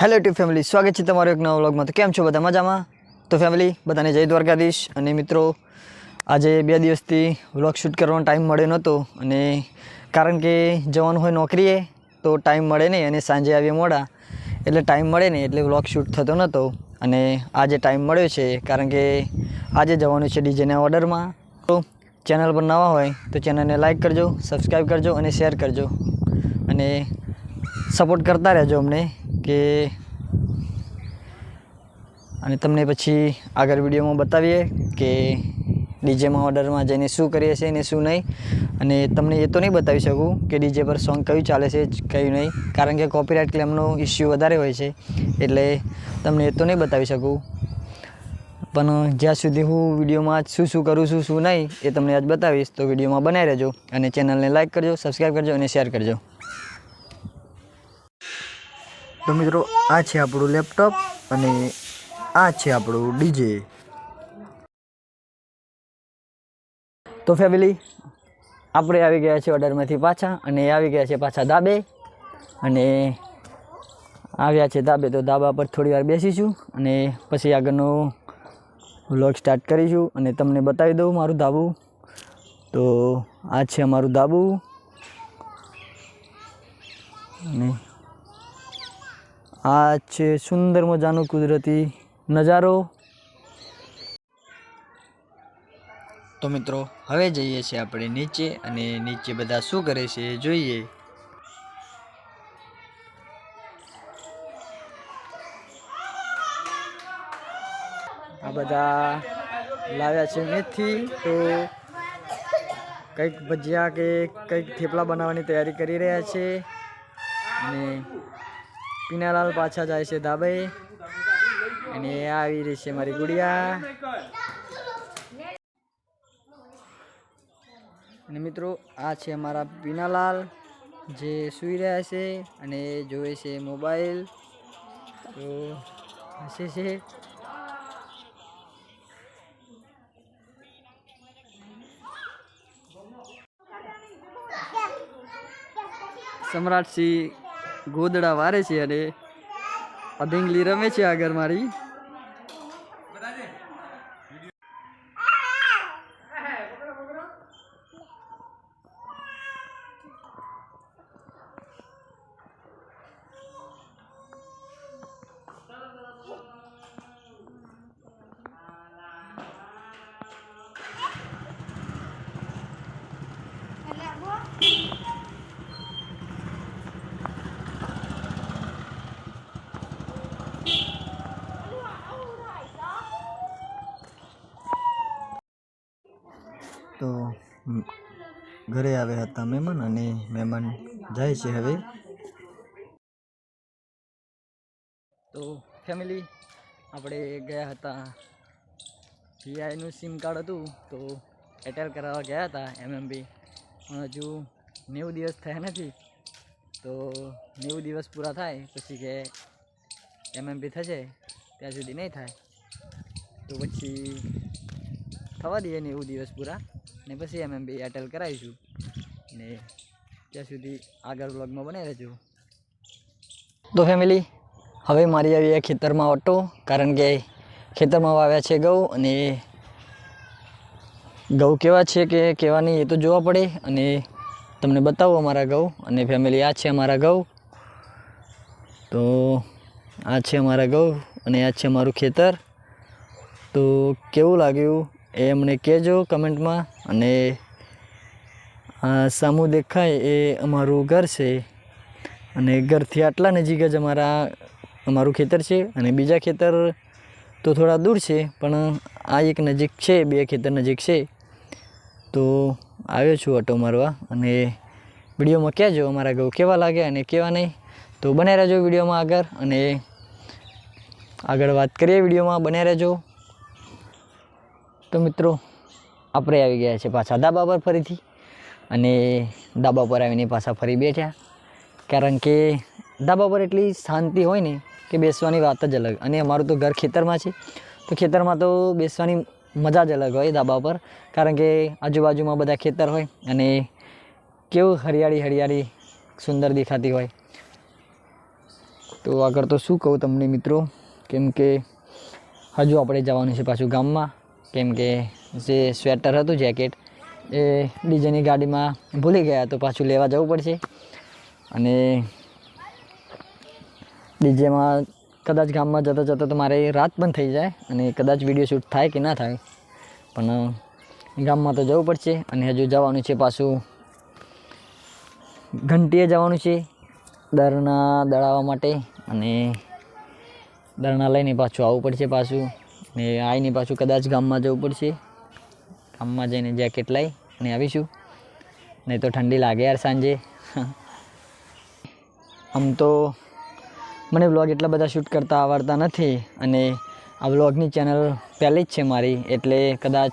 Hello two family સ્વાગત છે તમારો એક નવા વ્લોગમાં તો કેમ છો બધા? મજામાં? તો ફેમિલી બધાને જય દ્વારકાધીશ. અને મિત્રો, આજે બે દિવસથી વ્લોગ શૂટ કરવાનો ટાઈમ મળ્યો નહોતો અને કારણ કે જવાનું હોય નોકરીએ, તો ટાઈમ મળે નહીં અને સાંજે આવીએ મોડા. એટલે ટાઈમ મળે નહીં, એટલે વ્લોગ શૂટ થતો નહોતો. અને આજે ટાઈમ મળ્યો છે, કારણ કે આજે જવાનું છે ડીજેના ઓર્ડરમાં તો ચેનલ પર નવા હોય, તો ચેનલને લાઇક કરજો સબસ્ક્રાઈબ કરજો અને શેર કરજો. અને સપોર્ટ કરતા રહેજો અમને. કે અને તમને પછી આગળ વિડીયોમાં બતાવીએ કે ડીજેમાં ઓર્ડરમાં જઈને શું કરીએ છીએ ને શું નહીં. અને તમને એ તો નહીં બતાવી શકું કે ડીજે પર સોંગ કયું ચાલે છે, કયું નહીં. કારણ કે કોપીરાઇટ ક્લેમનો ઇસ્યુ વધારે હોય છે, એટલે તમને એ તો નહીં બતાવી શકું. પણ જ્યાં સુધી હું વિડીયોમાં શું શું કરું છું, શું નહીં, એ તમને આજ બતાવીશ. તો વિડીયોમાં બનાવી રહેજો અને ચેનલને લાઇક કરજો સબસ્ક્રાઈબ કરજો અને શેર કરજો. તો મિત્રો, આ છે આપણું લેપટોપ અને આ છે આપણું ડીજે. તો ફેમિલી આપણે આવી ગયા છે ઓર્ડરમાંથી પાછા અને આવી ગયા છે પાછા દાબે અને આવ્યા છે દાબે તો ધાબા પર થોડી વાર બેસીશું અને પછી આગળનો વ્લોગ સ્ટાર્ટ કરીશું અને તમને બતાવી દઉં મારું ધાબું. તો આ છે અમારું ધાબું. અને આ છે સુંદર મજાનો કુદરતી નજારો. તો મિત્રો, હવે જઈએ છીએ આપણે નીચે અને નીચે બધા શું કરે છે એ જોઈએ. આ બધા લાવ્યા છે મેથી તો કંઈક ભજીયા કે કંઈક થેપલા બનાવવાની તૈયારી કરી રહ્યા છે. અને પીનાલાલ પાછા જાય છે ધાબે. અને આવી રહી છે મારી ગુડિયા. અને મિત્રો, આ છે અમારા પીનાલાલ, જે સૂઈ રહ્યા છે અને જોવે છે મોબાઈલ. તો હસે છે. સમ્રાટસિંહ ગોદડા વારે છે અને અધિંગલી રમે છે આગળ મારી તો મ, ઘરે આવ્યા હતા મહેમાન અને મહેમાન જાય છે હવે. તો ફેમિલી આપણે ગયા હતા વીઆઈનું સિમ કાર્ડ હતું તો એરટેલ કરાવવા ગયા હતા એમએમબી પણ હજુ નેવું દિવસ થયા નથી. તો નેવું દિવસ પૂરા થાય પછી કે એમએમબી થશે ત્યાં સુધી નહીં થાય. તો પછી થવા દઈએ નેવું દિવસ પૂરા. ને પછી અમે એમ બી એરટેલ કરાવીશું. ને ત્યાં સુધી આગળ વ્લોગમાં બને રહેજો. તો ફેમિલી હવે મારી આવી ખેતરમાં ઓટો, કારણ કે ખેતરમાં વાવ્યા છે ઘઉં અને ઘઉં કેવા છે કે કેવા નહીં એ તો જોવા પડે અને તમને બતાવો અમારા ઘઉં અને ફેમિલી આ છે અમારા ઘઉં. તો આ છે અમારા ઘઉં અને આ છે અમારું ખેતર. તો કેવું લાગ્યું? એ અમને કહેજો કમેન્ટમાં અને, આ સામું દેખાય એ અમારું ઘર છે. અને ઘરથી આટલા નજીક જ અમારા, અમારું ખેતર છે અને બીજા ખેતર તો થોડા દૂર છે, પણ આ એક નજીક છે, બે ખેતર નજીક છે. તો આવ્યો છું ઓટો મારવા અને વિડીયોમાં કહેજો અમારા ઘઉં કેવા લાગે અને કેવા નહીં. તો બને રહેજો વિડીયોમાં આગળ અને આગળ વાત કરીએ વિડીયોમાં. બને રહેજો. તો મિત્રો, આપણે આવી ગયા છે પાછા ધાબા પર ફરીથી. અને ધાબા પર આવીને પાછા ફરી બેઠ્યા. કારણ કે ધાબા પર એટલી શાંતિ હોય ને કે બેસવાની વાત જ અલગ. અને અમારું તો ઘર ખેતરમાં છે. તો ખેતરમાં તો બેસવાની મજા જ અલગ હોય ધાબા પર. કારણ કે આજુબાજુમાં બધા ખેતર હોય અને કેવું હરિયાળી હરિયાળી સુંદર દેખાતી હોય. તો આગળ તો શું કહું તમને મિત્રો? કેમ કે હજુ આપણે જવાનું છે પાછું ગામમાં. કેમ કે જે સ્વેટર હતું, જેકેટ, એ ડીજેની ગાડીમાં ભૂલી ગયા તો પાછું લેવા જવું પડશે. અને ડીજેમાં કદાચ ગામમાં જતા જતાં તો મારે રાત પણ થઈ જાય અને કદાચ વીડિયો શૂટ થાય કે ના થાય, પણ ગામમાં તો જવું પડશે અને હજુ જવાનું છે પાછું ઘંટીએ જવાનું છે દરના દળાવવા માટે અને દરણા લઈને પાછું આવવું પડશે પાછું. ને આવીને પાછું કદાચ ગામમાં જવું પડશે. ગામમાં જઈને જેકેટ લઈ અને આવીશું. નહીં તો ઠંડી લાગે યાર સાંજે. આમ તો મને વ્લોગ એટલા બધા શૂટ કરતા આવડતા નથી અને આ વ્લોગની ચેનલ પહેલી જ છે મારી, એટલે કદાચ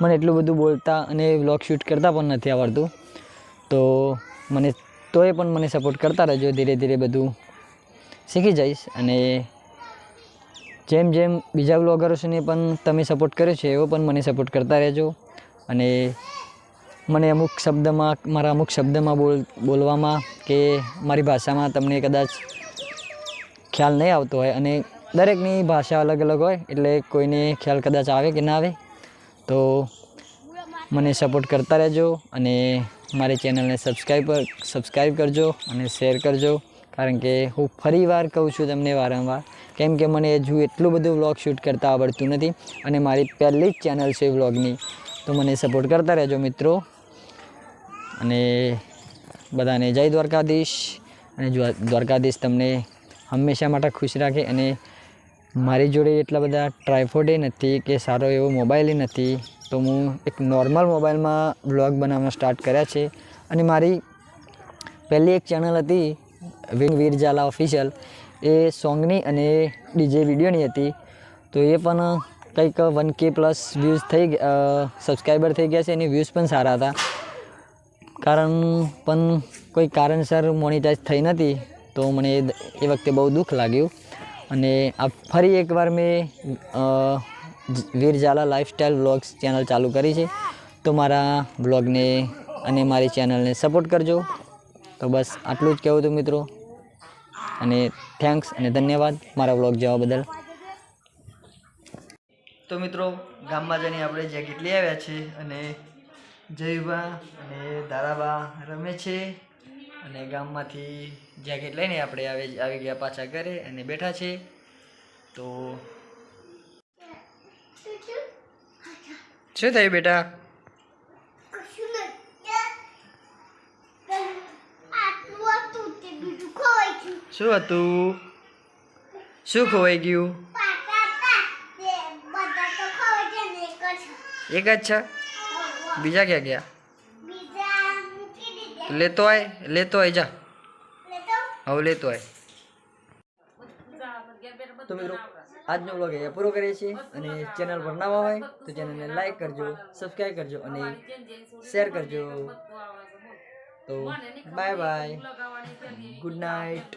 મને એટલું બધું બોલતા અને વ્લોગ શૂટ કરતા પણ નથી આવડતું. તો મને, તોય પણ મને સપોર્ટ કરતા રહેજો, ધીરે ધીરે બધું શીખી જઈશ અને જેમ જેમ બીજા બ્લોગર્સને પણ તમે સપોર્ટ કર્યો છે, એવો પણ મને સપોર્ટ કરતા રહેજો. અને મને અમુક શબ્દમાં, મારા અમુક શબ્દમાં બોલ, બોલવામાં કે મારી ભાષામાં તમને કદાચ ખ્યાલ નહીં આવતો હોય અને દરેકની ભાષા અલગ અલગ હોય એટલે કોઈને ખ્યાલ કદાચ આવે કે ના આવે, તો મને સપોર્ટ કરતા રહેજો અને મારી ચેનલને સબસ્ક્રાઈબ સબસ્ક્રાઈબ કરજો અને શેર કરજો. કારણ કે હું ફરી વાર કહું છું તમને વારંવાર કેમ કે મને હજુ એટલું બધું વ્લોગ શૂટ કરતાં આવડતું નથી અને મારી પહેલી જ ચેનલ છે વ્લોગની તો મને સપોર્ટ કરતા રહેજો મિત્રો. અને બધાને જય દ્વારકાધીશ. અને દ્વારકાધીશ તમને હંમેશા માટે ખુશ રાખે અને મારી જોડે એટલા બધા ટ્રાયફોડે નથી કે સારો એવો મોબાઈલ નથી. તો હું એક નોર્મલ મોબાઈલમાં વ્લોગ બનાવવા સ્ટાર્ટ કર્યા છે. અને મારી પહેલી એક ચેનલ હતી વિંગ વીર ઝાલા ઓફિશિયલ એ સોંગની અને ડીજે વિડીયોની હતી. તો એ પણ કંઈક વન કે પ્લસ વ્યૂઝ થઈ સબસ્ક્રાઈબર થઈ ગયા છે. એની વ્યૂઝ પણ સારા હતા. કારણ, પણ કોઈ કારણસર મોનિટાઈઝ થઈ નથી, તો મને એ વખતે બહુ દુઃખ લાગ્યું. અને આ ફરી એકવાર મેં Veer Jhala lifestyle vlogs channel ચાલુ કરી છે. તો મારા વ્લોગને અને મારી ચેનલને સપોર્ટ કરજો. તો બસ, આટલું જ કહેવું હતું મિત્રો. અને થેન્ક્સ અને ધન્યવાદ મારા વ્લોગ જોવા બદલ. તો મિત્રો ગામમાં જઈને આપણે જેકેટ લઈ આવ્યા છે અને જયબા અને દારાબા રમે છે અને ગામમાંથી જેકેટ લઈને આપણે આવી આવી ગયા પાછા ઘરે અને બેઠા છે. તો શું થયું બેટા? શું હતું? શું ખોવાઈ ગયું? એક જ છે? બીજા ક્યાં ગયા? લેતો આય લેતો આય, જા. હવે લેતો આય. તો મિત્રો, આજનો બ્લોગ અહીંયા પૂરો કરીએ છીએ અને ચેનલ પર નવા હોય તો ચેનલને લાઈક કરજો સબસ્ક્રાઈબ કરજો અને શેર કરજો. તો બાય બાય. Good night